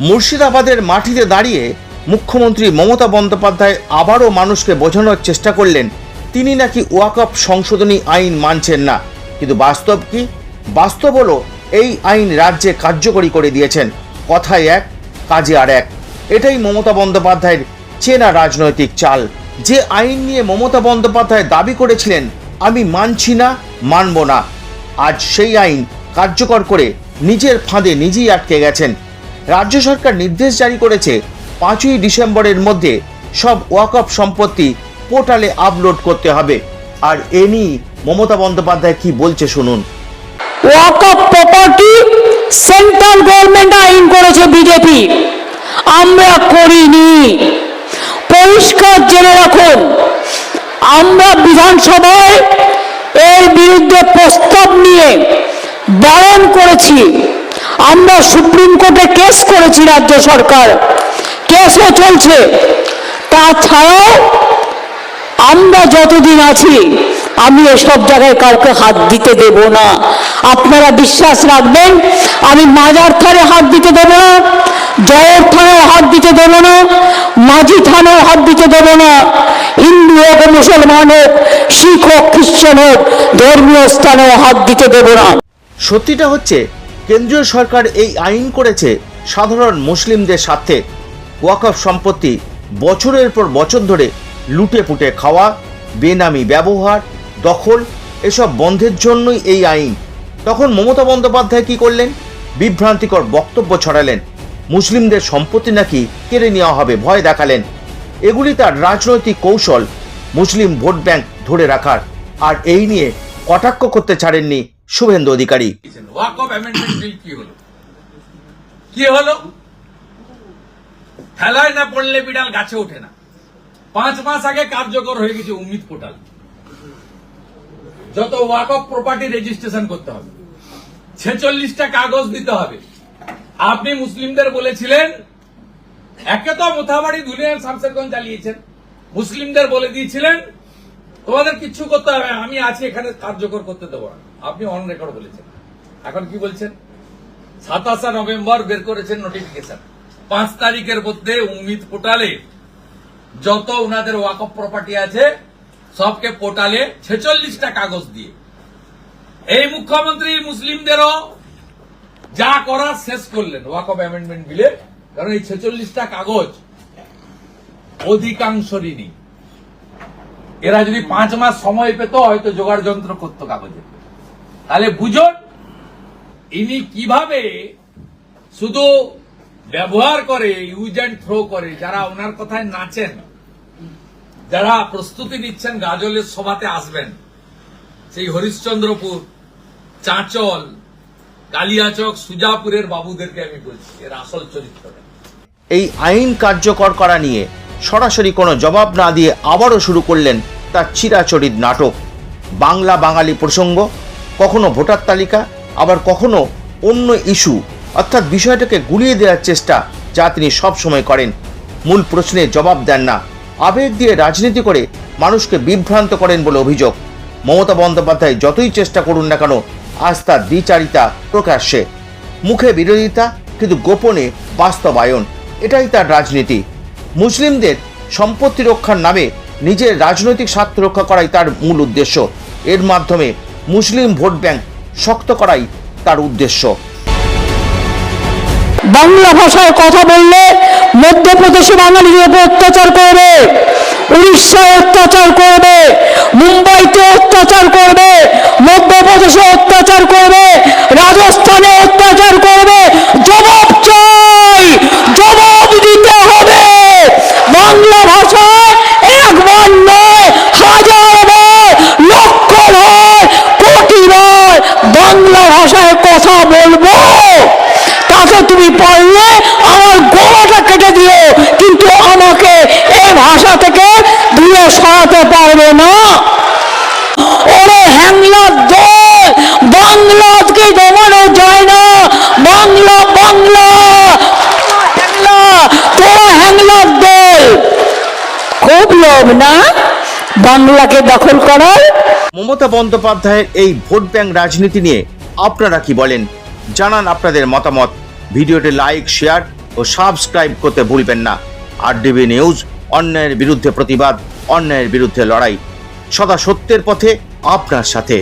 মুর্শিদাবাদের মাটিতে দাঁড়িয়ে মুখ্যমন্ত্রী মমতা বন্দ্যোপাধ্যায় আবারও মানুষকে বোঝানোর চেষ্টা করলেন, তিনি নাকি ওয়াকফ সংশোধনী আইন মানছেন না। কিন্তু বাস্তব কি? বাস্তব হলো, এই আইন রাজ্যে কার্যকরী করে দিয়েছেন। কথায় এক, কাজে আর এক। এটাই মমতা বন্দ্যোপাধ্যায়ের চেনা রাজনৈতিক চাল। যে আইন নিয়ে মমতা বন্দ্যোপাধ্যায় দাবি করেছিলেন, আমি মানছি না, মানব না। আজ সেই আইন কার্যকর করে নিজের ফাঁদে নিজেই আটকে গেছেন। রাজ্য সরকার নির্দেশ জারি করেছে পাঁচই ডিসেম্বরের মধ্যে সব ওয়াকফ সম্পত্তি পোর্টালে আপলোড করতে হবে। আর এ নিয়ে মমতা বন্দ্যোপাধ্যায় কি বলছে শুনুন। ওয়াকফ প্রপার্টি সেন্ট্রাল গভর্নমেন্ট আইন করেছে বিজেপি আমরা করিনি। পরিষ্কার জেনে রাখুন, আমরা বিধানসভায় এর বিরুদ্ধে প্রস্তাব নিয়ে বারণ করেছি। আমরা সুপ্রিম কোর্টে কেস করেছি রাজ্য সরকার। কেসও চলছে। তাছাড়াও আমরা যতদিন আছি, আমি এসব জায়গায় কাউকে হাত দিতে দেব না। আপনারা বিশ্বাস রাখবেন, আমি মাজার থানে হাত দিতে দেব না জয়ের থানায় হাত দিতে দেব না, মাঝি থানায় হাত দিতে দেব না। হিন্দু হোক, মুসলমান হোক, শিখ হোক, খ্রিস্টান হোক, ধর্মীয় স্থানেও হাত দিতে দেব না। সত্যিটা হচ্ছে কেন্দ্রীয় সরকার এই আইন করেছে সাধারণ মুসলিমদের স্বার্থে। ওয়াকফ সম্পত্তি বছরের পর বছর ধরে লুটে পুটে খাওয়া, বেনামি ব্যবহার, দখল, এসব বন্ধের জন্যই এই আইন। তখন মমতা বন্দ্যোপাধ্যায় কি করলেন? বিভ্রান্তিকর বক্তব্য ছড়ালেন। মুসলিমদের সম্পত্তি নাকি কেড়ে নেওয়া হবে ভয় দেখালেন। এগুলি তার রাজনৈতিক কৌশল, মুসলিম ভোট ব্যাংক ধরে রাখার। আর এই নিয়ে কটাক্ষ করতে ছাড়েননি শুভেন্দু অধিকারী। কি হলো? ঠেলায় না পড়লে বিড়াল গাছে ওঠে না। পাঁচ মাস আগে কার্যকর হয়ে গেছে উম্মিদ পোর্টাল যত ওয়াকফ প্রপার্টি রেজিস্ট্রেশন করতে হবে। ছেচল্লিশটা কাগজ দিতে হবে। আপনি মুসলিমদের বলেছিলেন, একে তো মোথাবাড়ি দুনিয়ার শামসেরগঞ্জ চালিয়েছেন। মুসলিমদের বলে দিয়েছিলেন, তোমাদের কিচ্ছু করতে হবে, আমি আছি এখানে কার্যকর করতে দেবো না। আপনি অন রেকর্ড বলেছেন। এখন কি বলছেন? সাতাশে নভেম্বর বের করেছেন নোটিফিকেশন পাঁচ তারিখের মধ্যে উম্মিদ পোর্টালে যত উনাদের ওয়াকফ প্রপার্টি আছে, সবকে পোর্টালে ছেচল্লিশটা কাগজ দিয়ে। এই মুখ্যমন্ত্রী মুসলিমদেরও যা করার শেষ করলেন ওয়াকফ অ্যামেন্ডমেন্ট বিলে কারণ এই ছেচল্লিশটা কাগজ অধিকাংশরই নেই। এরা যদি পাঁচ মাস সময় পেত, হয়তো জোগাড় যন্ত্র করতো কাগজে তাহলে বুঝুন ইনি কীভাবে শুধু ব্যবহার করে ইউজ অ্যান্ড থ্রো করে, যারা ওনার কথায় নাচেন, যারা প্রস্তুতি নিচ্ছেন, গাজলের সভাতে আসবেন, সেই হরিশ্চন্দ্রপুর, চাঁচল, কালিয়াচক, সুজাপুরের বাবুদেরকে আমি বলছি, এর আসল চরিত্রটা এই আইন কার্যকর করা নিয়ে সরাসরি কোনো জবাব না দিয়ে আবারও শুরু করলেন তার চিরাচরিত নাটক, বাংলা বাঙালি প্রসঙ্গ। কখনো ভোটার তালিকা, আবার কখনো অন্য ইস্যু। অর্থাৎ বিষয়টাকে গুলিয়ে দেওয়ার চেষ্টা যা তিনি সবসময় করেন। মূল প্রশ্নে জবাব দেন না। আবেগ দিয়ে রাজনীতি করে মানুষকে বিভ্রান্ত করেন বলে অভিযোগ। মমতা বন্দ্যোপাধ্যায় যতই চেষ্টা করুন না কেন, আজ তার দ্বিচারিতা প্রকাশ্যে। মুখে বিরোধিতা, কিন্তু গোপনে বাস্তবায়ন, এটাই তার রাজনীতি। মুসলিমদের সম্পত্তি রক্ষার নামে নিজের রাজনৈতিক স্বার্থ রক্ষা করাই তার মূল উদ্দেশ্য। এর মাধ্যমে মুসলিম ভোট ব্যাংক শক্ত করাই তার উদ্দেশ্য। বাংলা ভাষায় কথা বললে মধ্যপ্রদেশে বাঙালির উপর অত্যাচার করবে, উড়িষ্যায় অত্যাচার করবে মুম্বাইতে অত্যাচার করবে মধ্যপ্রদেশে অত্যাচার করবে, রাজস্থানে অত্যাচার করবে জবাব চাই জবাব দিতে হবে বাংলা ভাষায় একবার নয় হাজার বার লক্ষ বার কোটি বার বাংলা ভাষায় কথা বলব তাকে তুমি পারলে আমার গোড়াটা কেটে দিও। কিন্তু আমাকে এই ভাষা থেকে দূরে সরাতে পারবে না। ওরে হ্যাংলার দল, বাংলাকে দমানো যায় না। বাংলা বাংলা। হ্যাংলা, তোরা হ্যাংলার দল। খুব লোভ না? বাংলাকে দখল করার? মমতা বন্দ্যোপাধ্যায়ের এই ভোট ব্যাংক রাজনীতি নিয়ে আপনারা কি বলেন? জানান আপনাদের মতামত। ভিডিওটি লাইক, শেয়ার ও সাবস্ক্রাইব করতে ভুলবেন না। আর ডিবি নিউজ অন্যায়ের বিরুদ্ধে প্রতিবাদ অন্যায়ের বিরুদ্ধে লড়াই। সদা সত্যের পথে আপনার সাথে।